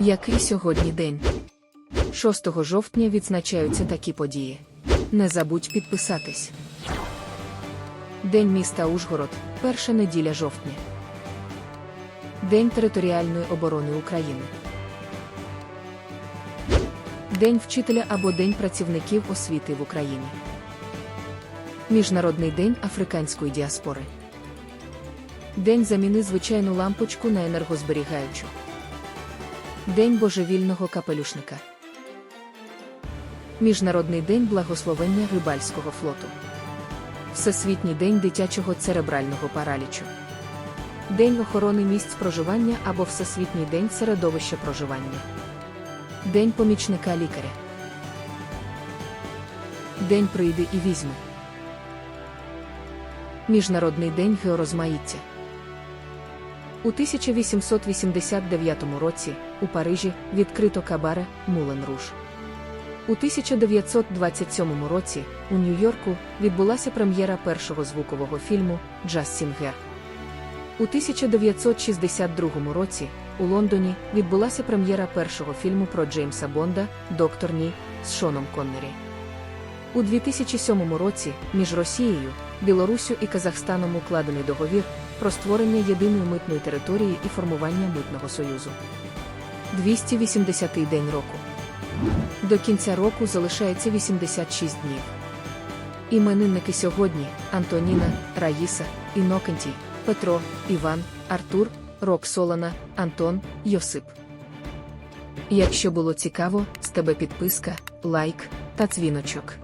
Який сьогодні день? 6 жовтня відзначаються такі події. Не забудь підписатись. День міста Ужгород, перша неділя жовтня. День територіальної оборони України. День вчителя або День працівників освіти в Україні. Міжнародний день африканської діаспори. День заміни звичайну лампочку на енергозберігаючу. День божевільного капелюшника. Міжнародний день благословення рибальського флоту. Всесвітній день дитячого церебрального паралічу. День охорони місць проживання або Всесвітній день середовища проживання. День помічника лікаря. День прийди і візьми. Міжнародний день георозмаїття. У 1889 році у Парижі відкрито кабаре Мулен Руж. У 1927 році у Нью-Йорку відбулася прем'єра першого звукового фільму Джаз Сінгер. У 1962 році у Лондоні відбулася прем'єра першого фільму про Джеймса Бонда Доктор Ні з Шоном Коннері. У 2007 році між Росією, Білоруссю і Казахстаном укладений договір про створення єдиної митної території і формування митного союзу. 280-й день року. До кінця року залишається 86 днів. Іменинники сьогодні Антоніна, Раїса, Інокентій, Петро, Іван, Артур, Роксолана, Антон, Йосип. Якщо було цікаво, з тебе підписка, лайк та дзвіночок.